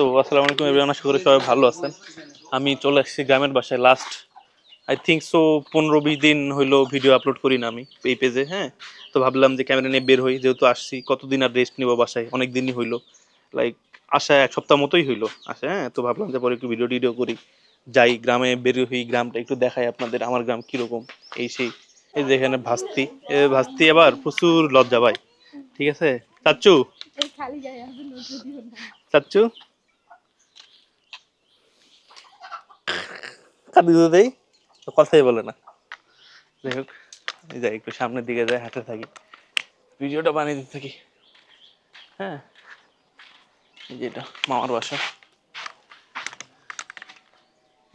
তো আসসালামু আলাইকুম এভরিওয়ান আশা করি সবাই ভালো আছেন। আমি চলে আসছি গ্রামের বাসায় লাস্ট আই থিঙ্ক সো পনেরো বিশ দিন হইল ভিডিও আপলোড করি না আমি এই পেজে হ্যাঁ? তো ভাবলাম যে ক্যামেরা নিয়ে বের হই যেহেতু আসছি কতদিন আর রেস্ট নিব বাসায়? অনেক দিনই হইল। লাইক আসা এক সপ্তাহ মতোই হইল আসা হ্যাঁ? তো ভাবলাম যে পরে একটু ভিডিও টিডিও করি। যাই গ্রামে বের হই গ্রামটা একটু দেখাই আপনাদের আমার গ্রাম কীরকম এই সেই। এই যে এখানে ভাস্তি ভাস্তি আবার প্রচুর লজ্জা ভাই ঠিক আছে? চাচ্চু? না। চাচ্চু? কাটি দিয়ে দেই কথাই বলে না। যাই হোক যাই একটু সামনের দিকে যাই, হাঁটতে থাকি। ভিডিওটা বানিয়ে দিতে থাকি। হ্যাঁ এই যে এটা মামার বাসা।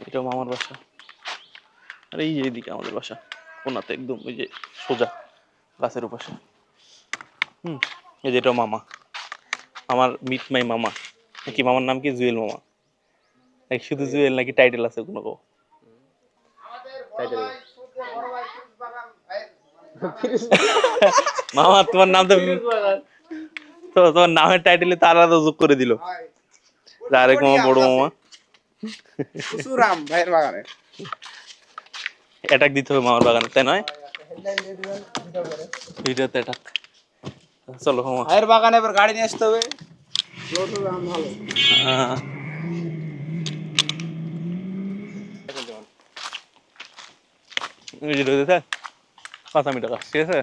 এটাও মামার বাসা। আর এই যে এদিকে আমাদের বাসা, কোনাতে একদম ওই যে সোজা, গাছের উপাসে। হুম, এই যে এটাও মামা। আমার মিট মাই মামা। নাকি মামার নাম কি? জুয়েল মামা। নাকি শুধু জুয়েল নাকি টাইটেল আছে কোনো কোনো কো মামা তোমার নাম তো তো তোমার নামের টাইটেলে তো আলাদা যোগ করে দিল। আরেক মামা বড় মামা। সুরাম ভাইয়ের বাগানে। অ্যাটাক দিতে হবে মামার বাগানে তাই নয়? ভিডিওতে অ্যাটাক চলো মামা। ভাইয়ের বাগানে এবার গাড়ি নিয়ে আসতে হবে। ভালো আহ, এই যে রয়েছে স্যার টাকা ঠিক আছে?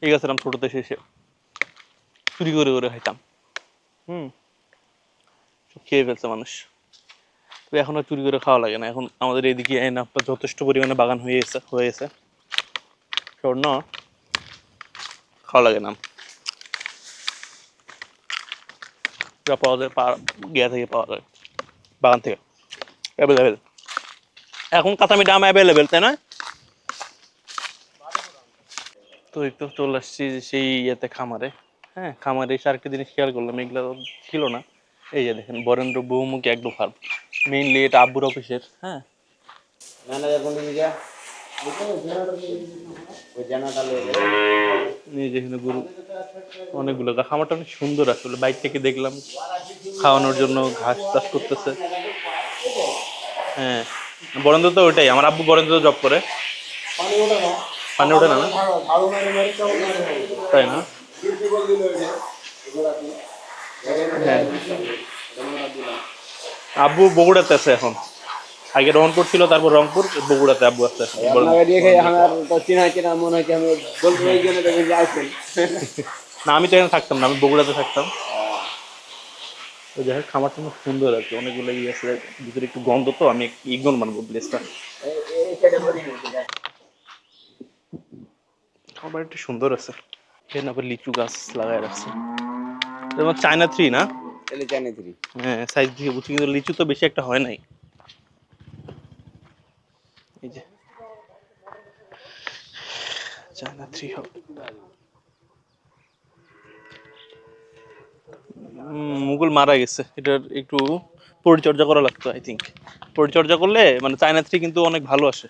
এই গাছের ছোটোতে শেষে। চুরি করে করে খাইতাম। হুম। খেয়ে ফেলছে মানুষ। তো এখন আর চুরি করে খাওয়া লাগে না। এখন আমাদের এদিকে না যথেষ্ট পরিমাণে বাগান হয়ে গেছে হয়ে গেছে। স্বর্ণ। খাওয়া লাগে না। যা পাওয়া যায় পা- গিয়া থেকে পাওয়া যায়। বাগান থেকে। অ্যাভেলেবেল এখন কাঁচামিটা আম অ্যাভেলেবেল তাই না? তো একটু চলে আসছি সেই ইয়েতে খামারে। হ্যাঁ খামারে এসে আরেকটা জিনিস খেয়াল করলাম এগুলো ছিল না। এই যে দেখেন বরেন্দ্র বহুমুখী একদম ফার্ম মেইনলি এটা আব্বুর অফিসের হ্যাঁ। গরু অনেকগুলো খামারটা অনেক সুন্দর আসলে বাইক থেকে দেখলাম খাওয়ানোর জন্য ঘাস চাষ করতেছে। হ্যাঁ। বরেন্দ্র তো ওইটাই আমার আব্বু বরেন্দ্র জব করে। পানি ওঠে না। তাই না? হ্যাঁ। আব্বু বগুড়াতে আছে এখন। আগে রংপুর ছিল তারপর রংপুর বগুড়াতে আব্বু আছে। এখন। বলেন। আপনাকে দেখে আমার তো চিনা চিনা কি আমি বলব এই জন্য দেখে যে আইছেন না আমি তো এখানে থাকতাম না আমি বগুড়াতে থাকতাম। তো যাই হোক খামারটা খুব সুন্দর আর কি অনেকগুলো ইয়ে আছে ভিতরে একটু গন্ধ তো আমি ইগনোর মানবো প্লেসটা খাবার একটু সুন্দর আছে। এখানে আবার লিচু গাছ লাগাই রাখছে। যেমন চায়না থ্রি না? জানি থ্রি হ্যাঁ সাইজ দিয়ে বুঝছি কিন্তু লিচু তো বেশি একটা হয় নাই। এই যে। চায়না থ্রি হবে। মুঘল মারা গেছে। এটার একটু পরিচর্যা করা লাগতো আই থিঙ্ক পরিচর্যা করলে মানে চায়না থ্রি কিন্তু অনেক ভালো আসে।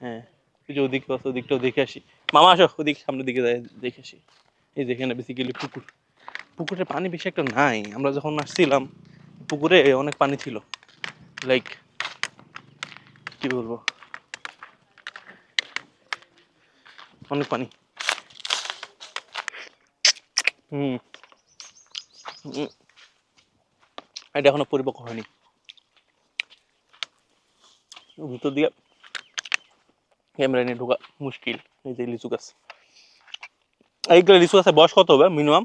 হ্যাঁ এই যে ওদিকে আছে ওদিকটাও দেখে আসি। মামা, আসো, ওদিক সামনের দিকে যাই দেখে আসি। এই যে এখানে বেসিক্যালি পুকুর। পুকুরে পানি বেশি একটা নাই। আমরা যখন আসছিলাম, পুকুরে অনেক পানি ছিল। লাইক কি বলব? অনেক পানি। হুম। এটা এখনও পরিপক্ক হয়নি। ভিতর দিয়ে ক্যামেরা নিয়ে ঢোকা মুশকিল। এই যে লিচু গাছ। এইগুলো লিচু গাছের বয়স কত হবে মিনিমাম?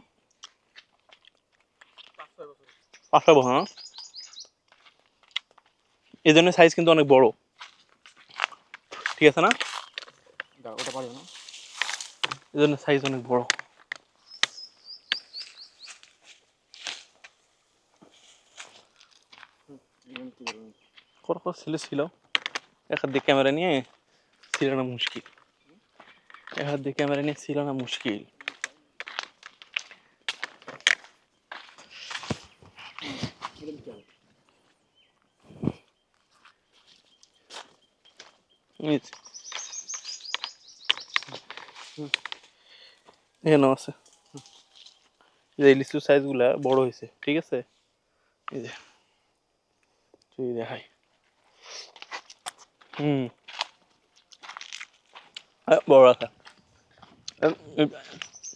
পাঁচ ছয় বছর। না এই জন্য সাইজ কিন্তু অনেক বড়। ঠিক আছে না? ওটা পারবে না। এই জন্য সাইজ অনেক বড়। কত কত ছেলে, ছিল। এক হাত দিয়ে ক্যামেরা নিয়ে ছিল না মুশকিল। এক হাত দিয়ে ক্যামেরা নিয়ে ছিল না মুশকিল। যে। আছে। যে লিচুর সাইজগুলা বড় হয়েছে ঠিক আছে? এই যে। তুই দেখাই হুম বড় আছে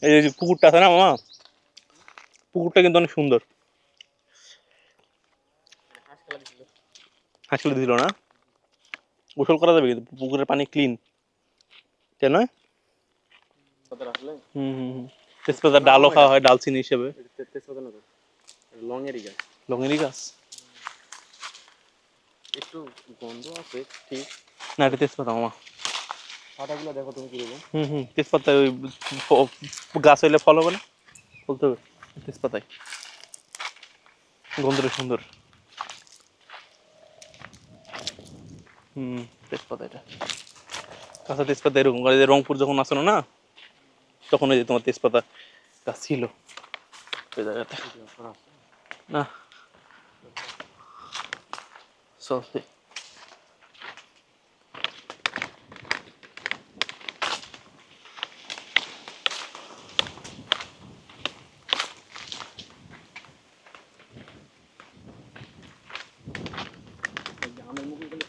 এই যে পুকুরটা আছে না মামা পুকুরটা কিন্তু অনেক সুন্দর। হাসলে দিল না? গোসল করা যাবে কিন্তু পুকুরের পানি ক্লিন। কেন আসলে হুম হুম হুম। তেজপাতার ডালও খাওয়া হয় ডালচিনি হিসেবে। তেজপাতা লং এরই গাছ। লঙেরই গাছ? একটু গন্ধ আছে ঠিক। না এটা তেজপাতা মামা। পাতাগুলো দেখো তুমি কীরকম হুম হুম তেজপাতা ওই গাছ হইলে ফল হবে না? বলতে হবে তেজপাতায়। গন্ধটা সুন্দর। হুম তেজপাতা এটা। কাঁচা তেজপাতা এরকম করে যে রংপুর যখন আসলো না তখন ওই যে তোমার তেজপাতা গাছ ছিল। ওই জায়গাতে। না।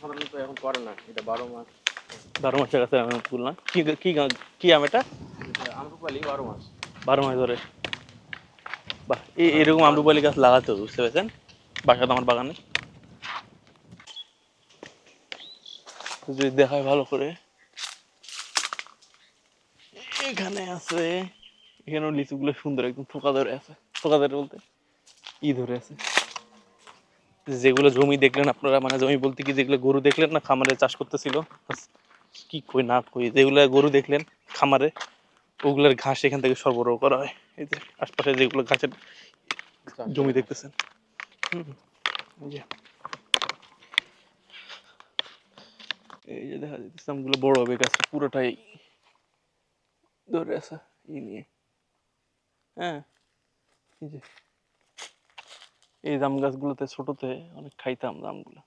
সাধারণত এখন করে না এটা বারো মাস বারো মাসের কাছে আমি তুললাম কি কি কি আম এটা? বারো মাস বারো মাস ধরে বাহ এরকম আমরুপালি গাছ লাগাতে বুঝতে পেরেছেন? বাসাতে আমার বাগানে। যদি দেখায় ভালো করে। এখানে আছে এখানেও লিচুগুলো সুন্দর একদম থোকা ধরে আছে। থোকা ধরে বলতে ই ধরে আছে। যেগুলো জমি দেখলেন আপনারা মানে জমি বলতে কি যেগুলো গরু দেখলেন না খামারে চাষ করতেছিল? কি কই না কই যেগুলো গরু দেখলেন খামারে ওগুলোর ঘাস এখান থেকে সরবরাহ করা হয়। এই যে আশপাশে যেগুলো ঘাসের জমি দেখতেছেন। হুম, এই যে এই যে দেখা যাচ্ছে আমগুলো বড় হবে, গাছটা পুরোটাই ধরে আছে, ই নিয়ে। হ্যাঁ? এই যে, এই জাম গাছগুলোতে, ছোটতে অনেক খাইতাম জামগুলো।